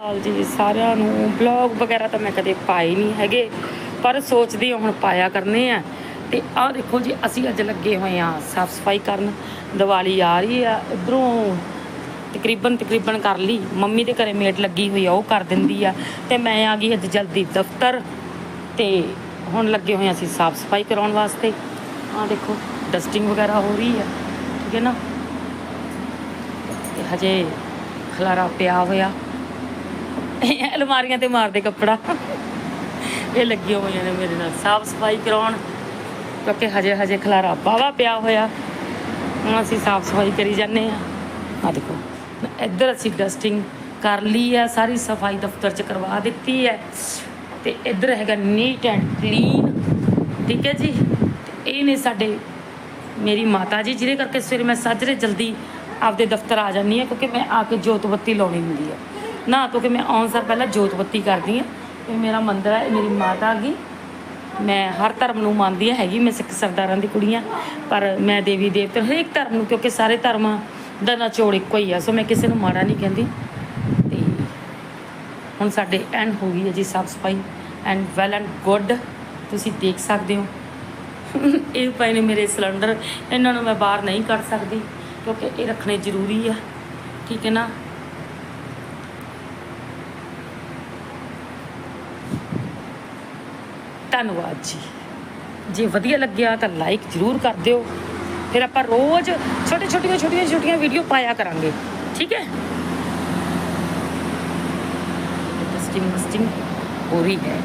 ਹਾਲ ਜੀ ਸਾਰਿਆਂ ਨੂੰ ਬਲੌਗ ਵਗੈਰਾ ਤਾਂ ਮੈਂ ਕਦੇ ਪਾਏ ਨਹੀਂ ਹੈਗੇ, ਪਰ ਸੋਚਦੀ ਹਾਂ ਹੁਣ ਪਾਇਆ ਕਰਨੇ ਆ। ਤੇ ਆਹ ਦੇਖੋ ਜੀ, ਅਸੀਂ ਅੱਜ ਲੱਗੇ ਹੋਏ ਆ ਸਾਫ਼ ਸਫ਼ਾਈ ਕਰਨ। ਦੀਵਾਲੀ ਆ ਰਹੀ ਆ, ਇਧਰੋਂ ਤਕਰੀਬਨ ਤਕਰੀਬਨ ਕਰ ਲਈ। ਮੰਮੀ ਦੇ ਘਰੇ ਮੇਟ ਲੱਗੀ ਹੋਈ ਆ, ਉਹ ਕਰ ਦਿੰਦੀ ਆ। ਤੇ ਮੈਂ ਆ ਗਈ ਅੱਜ ਜਲਦੀ ਦਫ਼ਤਰ। ਤੇ ਹੁਣ ਲੱਗੇ ਹੋਏ ਆ ਅਸੀਂ ਸਾਫ਼ ਸਫ਼ਾਈ ਕਰਾਉਣ ਵਾਸਤੇ। ਆਹ ਦੇਖੋ ਡਸਟਿੰਗ ਵਗੈਰਾ ਹੋ ਰਹੀ ਆ, ਠੀਕ ਹੈ ਨਾ? ਤੇ ਹਜੇ ਖਲਾਰਾ ਪਿਆ ਹੋਇਆ। ਅਲਮਾਰੀਆਂ ਤੇ ਮਾਰਦੇ ਕੱਪੜਾ। ਇਹ ਲੱਗੀਆਂ ਹੋਈਆਂ ਨੇ ਮੇਰੇ ਨਾਲ, ਸਾਫ਼ ਸਫ਼ਾਈ ਕਰਾਉਣ। ਕਿਉਂਕਿ ਹਜੇ ਹਜੇ ਖਲਾਰਾ ਬਾਵਾ ਪਿਆ ਹੋਇਆ। ਹੁਣ ਅਸੀਂ ਸਾਫ਼ ਸਫ਼ਾਈ ਕਰੀ ਜਾਂਦੇ ਆ ਆ ਦੇਖੋ, ਇੱਧਰ ਅਸੀਂ ਡਸਟਿੰਗ ਕਰ ਲਈ ਆ, ਸਾਰੀ ਸਫ਼ਾਈ ਦਫ਼ਤਰ ਚ ਕਰਵਾ ਦਿੱਤੀ ਹੈ। ਤੇ ਇੱਧਰ ਹੈਗਾ ਨੀਟ ਐਂਡ ਕਲੀਨ ਠੀਕ ਹੈ ਜੀ? ਇਹ ਨੇ ਸਾਡੇ ਮੇਰੀ ਮਾਤਾ ਜੀ, ਜਿਹਦੇ ਕਰਕੇ ਸਵੇਰੇ ਮੈਂ ਸਾਜਰੇ ਜਲਦੀ ਆਪਦੇ ਦਫ਼ਤਰ ਆ ਜਾਂਦੀ ਹਾਂ, ਕਿਉਂਕਿ ਮੈਂ ਆ ਕੇ ਜੋਤ ਬੱਤੀ ਲਾਉਣੀ ਹੁੰਦੀ ਹੈ ਨਾ ਤੋਂ ਕਿ ਮੈਂ ਆਉਣ ਸਾਰ ਪਹਿਲਾਂ ਜੋਤ ਬੱਤੀ ਕਰਦੀ ਹਾਂ। ਇਹ ਮੇਰਾ ਮੰਦਿਰ ਹੈ, ਇਹ ਮੇਰੀ ਮਾਤਾ ਹੈਗੀ ਮੈਂ ਹਰ ਧਰਮ ਨੂੰ ਮੰਨਦੀ ਹਾਂ, ਹੈਗੀ ਮੈਂ ਸਿੱਖ ਸਰਦਾਰਾਂ ਦੀ ਕੁੜੀ ਹਾਂ। ਪਰ ਮੈਂ ਦੇਵੀ ਦੇਵਤੇ, ਹਰੇਕ ਧਰਮ ਨੂੰ, ਕਿਉਂਕਿ ਸਾਰੇ ਧਰਮਾਂ ਦਾ ਨਚੋੜ ਇੱਕੋ ਹੀ ਆ, ਸੋ ਮੈਂ ਕਿਸੇ ਨੂੰ ਮਾੜਾ ਨਹੀਂ ਕਹਿੰਦੀ। ਤੇ ਹੁਣ ਸਾਡੇ ਐਂਡ ਹੋ ਗਈ ਹੈ ਜੀ ਸਾਫ਼ ਸਫ਼ਾਈ ਐਂਡ ਵੈਲ ਐਂਡ ਗੁੱਡ ਤੁਸੀਂ ਦੇਖ ਸਕਦੇ ਹੋ। ਇਹ ਪਏ ਨੇ ਮੇਰੇ ਸਿਲੰਡਰ, ਇਹਨਾਂ ਨੂੰ ਮੈਂ ਬਾਹਰ ਨਹੀਂ ਕੱਢ ਸਕਦੀ, ਕਿਉਂਕਿ ਇਹ ਰੱਖਣੇ ਜ਼ਰੂਰੀ ਆ। ਠੀਕ ਹੈ ਨਾ? ਧੰਨਵਾਦ ਜੀ। ਜੇ ਵਧੀਆ ਲੱਗਿਆ ਤਾਂ ਲਾਈਕ ਜ਼ਰੂਰ ਕਰ ਦਿਓ। ਫਿਰ ਆਪਾਂ ਰੋਜ਼ ਛੋਟੇ ਛੋਟੀਆਂ ਛੋਟੀਆਂ ਛੋਟੀਆਂ ਵੀਡੀਓ ਪਾਇਆ ਕਰਾਂਗੇ। ਠੀਕ ਹੈ? ਟੈਸਟਿੰਗ ਟੈਸਟਿੰਗ ਹੋ ਰਹੀ ਹੈ।